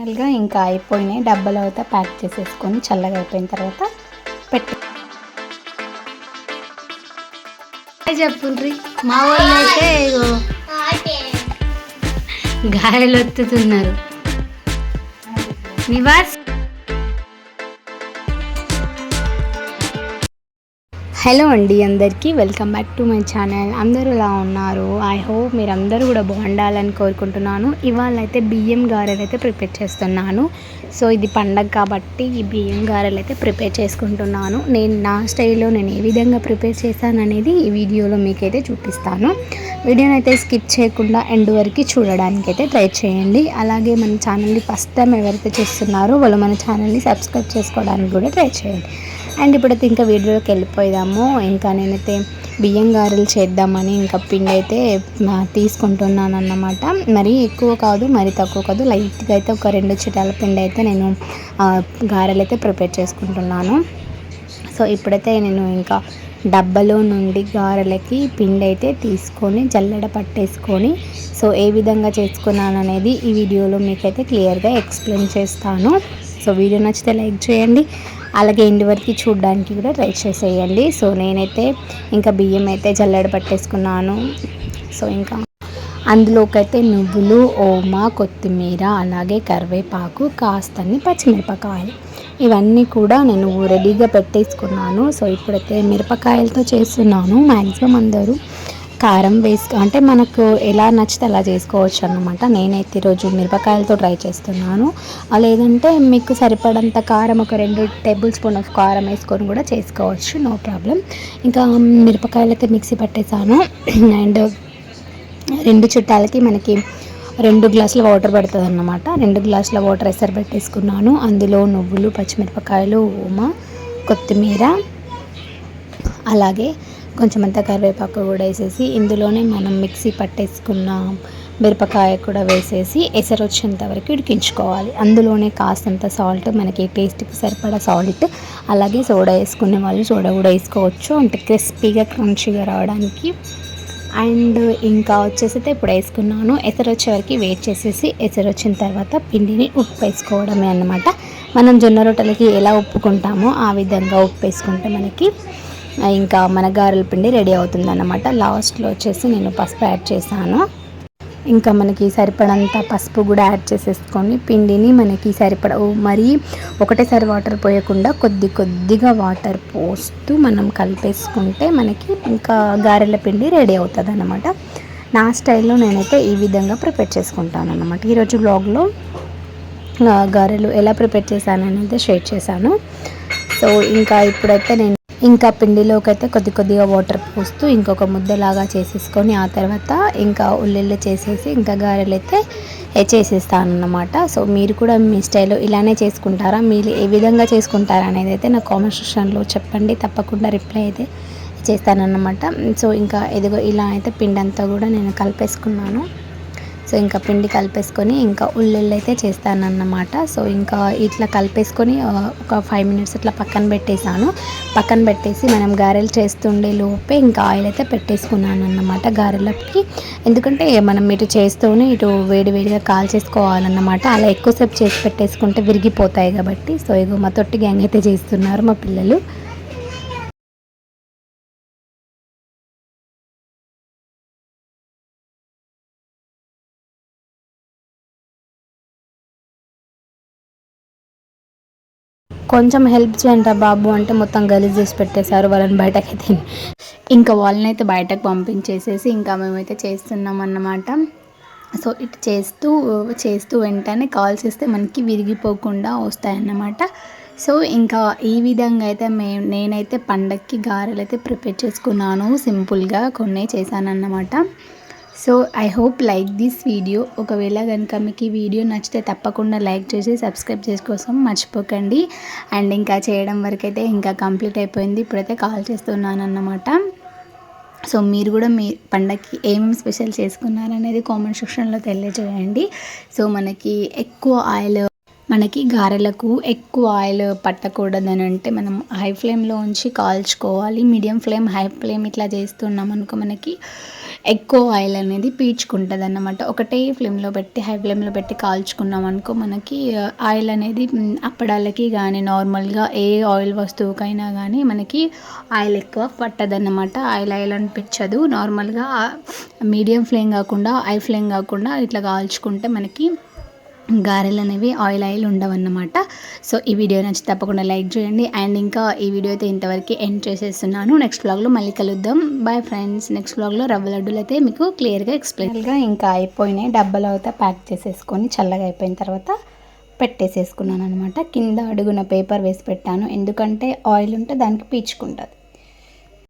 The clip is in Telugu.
ఫైనల్గా ఇంకా అయిపోయినాయి. డబ్బాలో అయితే ప్యాక్ చేసేసుకొని చల్లగా అయిపోయిన తర్వాత పెట్టి. చెప్పుండ్రి. మా వాళ్ళు అయితే ఇగో గాయలు నివాస్ హలో అండి అందరికీ welcome back to my channel. అందరూ ఎలా ఉన్నారు? ఐ హోప్ మీరు అందరూ కూడా బాగుండాలని కోరుకుంటున్నాను. ఇవాళ అయితే బియ్యం గారెలు అయితే ప్రిపేర్ చేస్తున్నాను. సో ఇది పండగ కాబట్టి ఈ బియ్యం గారెలు అయితే ప్రిపేర్ చేసుకుంటున్నాను. నేను నా స్టైల్లో నేను ఏ విధంగా ప్రిపేర్ చేశాను అనేది ఈ వీడియోలో మీకైతే చూపిస్తాను. వీడియోని అయితే స్కిప్ చేయకుండా ఎండ్ వరకు చూడడానికి అయితే ట్రై చేయండి. అలాగే మన ఛానల్ని ఫస్ట్ టైం ఎవరైతే చూస్తున్నారో వాళ్ళు మన ఛానల్ని సబ్స్క్రైబ్ చేసుకోవడానికి కూడా ట్రై చేయండి. అండ్ ఇప్పుడైతే ఇంకా వీడియోలోకి వెళ్ళిపోయాము ఇంకా నేనైతే బియ్యం గారెలు చేద్దామని ఇంకా పిండి అయితే తీసుకుంటున్నాను అన్నమాట మరీ ఎక్కువ కాదు మరీ తక్కువ కాదు. లైట్గా అయితే ఒక రెండు చిటాల పిండి అయితే నేను గారెలు అయితే ప్రిపేర్ చేసుకుంటున్నాను. సో ఇప్పుడైతే నేను ఇంకా డబ్బాలో నుండి గారెలకి పిండి అయితే తీసుకొని జల్లెడ పట్టేసుకొని సో ఏ విధంగా చేసుకున్నాను అనేది ఈ వీడియోలో మీకైతే క్లియర్గా ఎక్స్ప్లెయిన్ చేస్తాను. సో వీడియో నచ్చితే లైక్ చేయండి. అలాగే ఇంటి వరకు చూడడానికి కూడా ట్రై చేసేయండి. సో నేనైతే ఇంకా బియ్యం అయితే జల్లెడ పట్టేసుకున్నాను. సో ఇంకా అందులోకైతే నువ్వులు ఓమా కొత్తిమీర అలాగే కరివేపాకు కాస్తని పచ్చిమిరపకాయలు. ఇవన్నీ కూడా నేను రెడీగా పెట్టేసుకున్నాను. సో ఇప్పుడైతే మిరపకాయలతో చేస్తున్నాను. మ్యాక్సిమం అందరూ కారం వేసుకు అంటే మనకు ఎలా నచ్చితే అలా చేసుకోవచ్చు అన్నమాట. నేనైతే ఈరోజు మిరపకాయలతో ట్రై చేస్తున్నాను. లేదంటే మీకు సరిపడంత కారం ఒక రెండు టేబుల్ స్పూన్ ఆఫ్ కారం వేసుకొని కూడా చేసుకోవచ్చు. No problem. ఇంకా మిరపకాయలు అయితే మిక్సీ పట్టేసాను అండ్ రెండు చుట్టాలకి మనకి రెండు గ్లాసుల వాటర్ పడుతుంది అన్నమాట రెండు గ్లాసుల వాటర్ ఎసరు పెట్టేసుకున్నాను. అందులో నువ్వులు పచ్చిమిరపకాయలు ఉమా కొత్తిమీర అలాగే కొంచెం అంత కరివేపాకు కూడా వేసేసి ఇందులోనే మనం మిక్సీ పట్టేసుకున్న మిరపకాయ కూడా వేసేసి ఎసరు వచ్చేంత వరకు ఉడికించుకోవాలి. అందులోనే కాస్తంత సాల్ట్ మనకి టేస్ట్కి సరిపడా సాల్ట్ అలాగే సోడా వేసుకునే వాళ్ళు సోడా కూడా వేసుకోవచ్చు. అంటే క్రిస్పీగా క్రంచీగా రావడానికి. అండ్ ఇంకా వచ్చేసి అయితే ఇప్పుడు వేసుకున్నాను. ఎసరు వచ్చే వరకు వెయిట్ చేసేసి ఎసరు వచ్చిన తర్వాత పిండిని ఉప్పు వేసుకోవడమే అన్నమాట. మనం జొన్న రొట్టెలకి ఎలా ఉప్పుకుంటామో ఆ విధంగా ఉప్పు వేసుకుంటే మనకి ఇంకా మన గారెల పిండి రెడీ అవుతుంది అన్నమాట లాస్ట్లో వచ్చేసి నేను పసుపు యాడ్ చేశాను. ఇంకా మనకి సరిపడంత పసుపు కూడా యాడ్ చేసేసుకొని పిండిని మనకి సరిపడ మరీ ఒకటేసారి వాటర్ పోయకుండా కొద్ది కొద్దిగా వాటర్ పోస్తూ మనం కలిపేసుకుంటే మనకి ఇంకా గారెల పిండి రెడీ అవుతుంది అన్నమాట నా స్టైల్లో నేనైతే ఈ విధంగా ప్రిపేర్ చేసుకుంటాను అన్నమాట ఈరోజు బ్లాగ్లో గారెలు ఎలా ప్రిపేర్ చేశాను అనేది షేర్ చేశాను. సో ఇంకా ఇప్పుడైతే నేను ఇంకా పిండిలోకి అయితే కొద్ది కొద్దిగా వాటర్ పోస్తూ ఇంకొక ముద్దలాగా చేసేసుకొని ఆ తర్వాత ఇంకా ఉల్లిళ్ళు చేసేసి ఇంకా గారెలు అయితే చేసేస్తాను అన్నమాట సో మీరు కూడా మీ స్టైల్లో ఇలానే చేసుకుంటారా? మీరు ఏ విధంగా చేసుకుంటారా అనేది అయితే నా కామెంట్ సెక్షన్లో చెప్పండి. తప్పకుండా రిప్లై అయితే చేస్తానన్నమాట. సో ఇంకా ఎదుగు ఇలా అయితే పిండి అంతా కూడా నేను కలిపేసుకున్నాను. సో ఇంకా పిండి కలిపేసుకొని ఇంకా ఉల్లిళ్ళు అయితే చేస్తానన్నమాట. సో ఇంకా ఇట్లా కలిపేసుకొని ఒక ఫైవ్ మినిట్స్ ఇట్లా పక్కన పెట్టేశాను. పక్కన పెట్టేసి మనం గారెలు చేస్తుండే లోపే ఇంకా ఆయిల్ అయితే పెట్టేసుకున్నాను అన్నమాట గారెలకి. ఎందుకంటే మనం ఇటు చేస్తూనే ఇటు వేడివేడిగా కాల్ చేసుకోవాలన్నమాట. అలా ఎక్కువసేపు చేసి పెట్టేసుకుంటే విరిగిపోతాయి కాబట్టి. సో ఇగో మా తొట్టి గ్యాంగ్ అయితే చేస్తున్నారు మా పిల్లలు. కొంచెం హెల్ప్ చేయండి బాబు అంటే మొత్తం గలీజ్ చేసి పెట్టేశారు వాళ్ళని బయటకైతే ఇంకా వాళ్ళని అయితే బయటకు పంపించేసేసి ఇంకా మేమైతే చేస్తున్నాం అన్నమాట. సో ఇటు చేస్తూ చేస్తూ వెంటనే కాల్ చేస్తే మనకి విరిగిపోకుండా వస్తాయన్నమాట. సో ఇంకా ఈ విధంగా అయితే మే నేనైతే పండక్కి గారెలు అయితే ప్రిపేర్ చేసుకున్నాను సింపుల్గా కొన్ని చేశానన్నమాట. So I hope like this video. ఒకవేళ కనుక మీకు ఈ వీడియో నచ్చితే తప్పకుండా లైక్ చేసి సబ్స్క్రైబ్ చేసుకోసం మర్చిపోకండి. అండ్ ఇంకా చేయడం వరకు అయితే ఇంకా కంప్లీట్ అయిపోయింది. ఇప్పుడైతే కాల్ చేస్తున్నాను అన్నమాట సో మీరు కూడా మీ పండగకి ఏమేమి స్పెషల్ చేసుకున్నారు అనేది కామెంట్ సెక్షన్లో తెలియజేయండి. సో మనకి ఎక్కువ ఆయిల్ మనకి గారెలకు ఎక్కువ ఆయిల్ పట్టకూడదని అంటే మనం హై ఫ్లేమ్లో ఉంచి కాల్చుకోవాలి. మీడియం ఫ్లేమ్ హై ఫ్లేమ్ ఇట్లా చేస్తున్నాం అనుకో మనకి ఎక్కువ ఆయిల్ అనేది పీల్చుకుంటుంది అన్నమాట ఒకటే ఫ్లేమ్లో పెట్టి హై ఫ్లేమ్లో పెట్టి కాల్చుకున్నాం అనుకో మనకి ఆయిల్ అనేది అప్పడాలకి కానీ నార్మల్గా ఏ ఆయిల్ వస్తువుకైనా కానీ మనకి ఆయిల్ ఎక్కువ పట్టదన్నమాట. ఆయిల్ ఆయిల్ అనిపించదు. నార్మల్గా మీడియం ఫ్లేమ్ కాకుండా హై ఫ్లేమ్ కాకుండా ఇట్లా కాల్చుకుంటే మనకి గారెలు అనేవి ఆయిల్ ఆయిల్ ఉండవన్నమాట. సో ఈ వీడియో నచ్చి తప్పకుండా లైక్ చేయండి. అండ్ ఇంకా ఈ వీడియో అయితే ఇంతవరకు ఎండ్ చేసేస్తున్నాను. నెక్స్ట్ బ్లాగ్లో మళ్ళీ కలుద్దాం. బాయ్ ఫ్రెండ్స్ నెక్స్ట్ బ్లాగ్లో రవ్వ లడ్డూలు అయితే మీకు క్లియర్గా ఎక్స్ప్లెయిన్గా ఇంకా అయిపోయినాయి. డబ్బాలో అయితే ప్యాక్ చేసేసుకొని చల్లగా అయిపోయిన తర్వాత పెట్టేసేసుకున్నాను అనమాట కింద అడుగున పేపర్ వేసి పెట్టాను. ఎందుకంటే ఆయిల్ ఉంటే దానికి పీచుకుంటుంది.